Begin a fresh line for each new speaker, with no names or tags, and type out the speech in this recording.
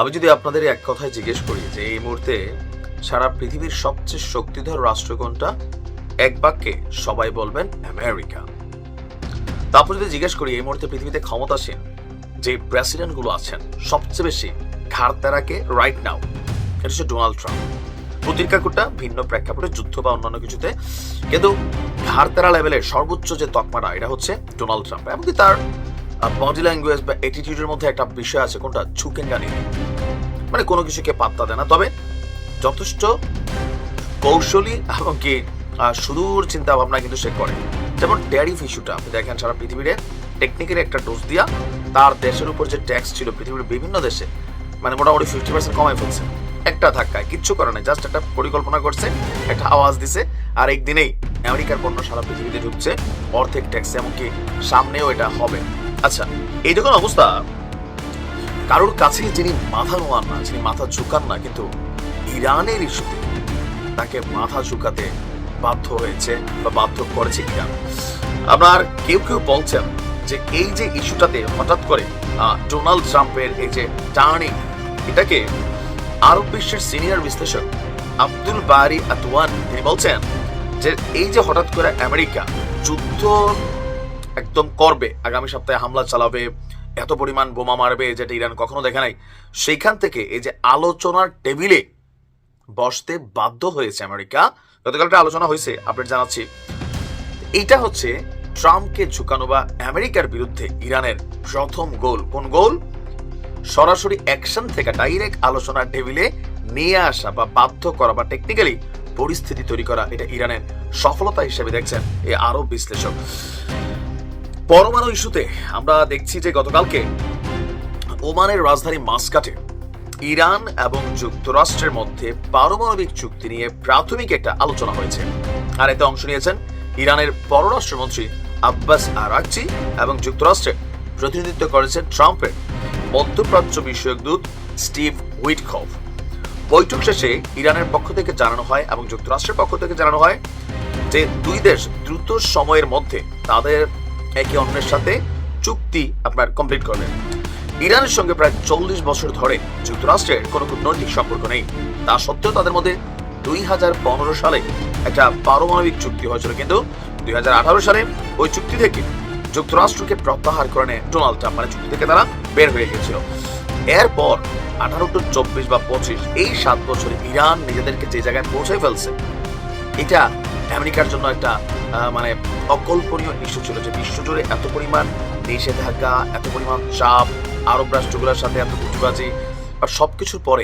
আমি যদি আপনাদের এক কথায় জিজ্ঞেস করি যে এই মুহূর্তে সারা পৃথিবীর সবচেয়ে শক্তিধর রাষ্ট্র কোনটা? এক বাক্যে সবাই বলবেন আমেরিকা। তারপর যদি জিজ্ঞেস করি এই মুহূর্তে পৃথিবীতে ক্ষমতাসীন যে প্রেসিডেন্টগুলো আছেন, সবচেয়ে বেশি ঘাড় তেরাকে রাইট নাও এটা হচ্ছে ডোনাল্ড ট্রাম্প। প্রতিজ্ঞাকুটা ভিন্ন প্রেক্ষাপটে যুদ্ধ বা অন্যান্য কিছুতে। কিন্তু ঘাড় তেরা লেভেলের সর্বোচ্চ যে তকমাটা এটা হচ্ছে ডোনাল্ড ট্রাম্প। এমনকি তার বডি ল্যাঙ্গুয়েজ বা অ্যাটিটিউডের মধ্যে একটা বিষয় আছে, কোনটা? ঝুঁকেন গানি মানে কোনো কিছুকে পাত্তা দেয় না। তবে যথেষ্ট কৌশলী এবং কি সুদূর চিন্তা ভাবনা কিন্তু সে করে। যেমন ট্যারিফ ইস্যুটা আপনি দেখেন সারা পৃথিবীতে টেকনিক্যালি একটা ডোজ দিয়া তার দেশের উপর যে ট্যাক্স ছিল, পৃথিবীর বিভিন্ন দেশে মানে মোটামুটি ফিফটি পার্সেন্ট কমাই ফেলছে। একটা ধাক্কায়, কিচ্ছু করে নাই জাস্ট একটা পরিকল্পনা করছে, একটা আওয়াজ দিছে, আর একদিনেই আমেরিকার পণ্য সারা পৃথিবীতে ঢুকছে, অর্ধেক ট্যাক্স এমনকি সামনেও এটা হবে। আচ্ছা এই যখন অবস্থা। কারোর কাছে যিনি মাথা নোয়ান না, যিনি মাথা ঝুঁকান না, কিন্তু ইরানের ইস্যুতে তাকে মাথা ঝুঁকাতে বাধ্য হয়েছে বা বাধ্য করেছে ইরান। আপনার কেউ কেউ বলছেন যে এই যে ইস্যুটাতে হঠাৎ করে ডোনাল্ড ট্রাম্পের এই যে টার্নিং, এটাকে আরব বিশ্বের সিনিয়র বিশ্লেষক আব্দুল বারি আতওয়ান, তিনি বলছেন যে এই যে হঠাৎ করে আমেরিকা যুদ্ধ একদম করবে, আগামী সপ্তাহে হামলা চালাবে, এত পরিমাণ বোমা মারবে যেটা ইরান কখনো দেখে নাই। সেইখান থেকে এই যে আলোচনার টেবিলে বসতে বাধ্য হয়েছে আমেরিকা, গতকাল আলোচনা হয়েছে আপনার জানাচ্ছি। এটা হচ্ছে ট্রাম্পকে ঝুঁকানো বা আমেরিকার বিরুদ্ধে ইরানের প্রথম গোল। কোন গোল? সরাসরি অ্যাকশন থেকে ডাইরেক্ট আলোচনার টেবিলে নিয়ে আসা বা বাধ্য করা বা টেকনিক্যালি পরিস্থিতি তৈরি করা এটা ইরানের সফলতা হিসেবে দেখছেন এই আরব বিশ্লেষক। পরমাণু ইস্যুতে আমরা দেখছি যে গতকালকে ওমানের রাজধানী মাস্কাটে ইরান এবং যুক্তরাষ্ট্রের মধ্যে পারমাণবিক চুক্তি নিয়ে প্রাথমিক একটা আলোচনা হয়েছে। আর এতে অংশ নিয়েছেন ইরানের পররাষ্ট্রমন্ত্রী আব্বাস আরাকচি এবং যুক্তরাষ্ট্রের প্রতিনিধিত্ব করেছেন ট্রাম্পের মধ্যপ্রাচ্য বিষয়ক দূত স্টিভ হুইটকফ বৈঠক শেষে ইরানের পক্ষ থেকে জানানো হয় এবং যুক্তরাষ্ট্রের পক্ষ থেকে জানানো হয় যে দুই দেশ দ্রুত সময়ের মধ্যে তাদের একে অন্যের সাথে চুক্তি আপনার কমপ্লিট করবেন ইরানের সঙ্গে প্রায় চল্লিশ বছর ধরে যুক্তরাষ্ট্রের কোনো কূটনৈতিক সম্পর্ক নেই। তা সত্ত্বেও তাদের মধ্যে দুই হাজার পনেরো সালে একটা পারমাণবিক চুক্তি হয়েছিল। কিন্তু দুই হাজার আঠারো সালে ওই চুক্তি থেকে যুক্তরাষ্ট্রকে প্রত্যাহার করে নেয় ডোনাল্ড ট্রাম্প। মানে চুক্তি থেকে তারা বের হয়ে গেছিল এরপর আঠারো টু চব্বিশ বা পঁচিশ, এই সাত বছরে ইরান নিজেদেরকে যে জায়গায় পৌঁছে ফেলছে, এটা আমেরিকার জন্য একটা মানে অকল্পনীয় ইস্যু ছিল যে বিশ্বজুড়ে এত পরিমাণ নিষেধাজ্ঞা, এত পরিমাণ চাপ, আরব রাষ্ট্রগুলোর সাথে, এত গুটিবাজি আর সব কিছুর পরে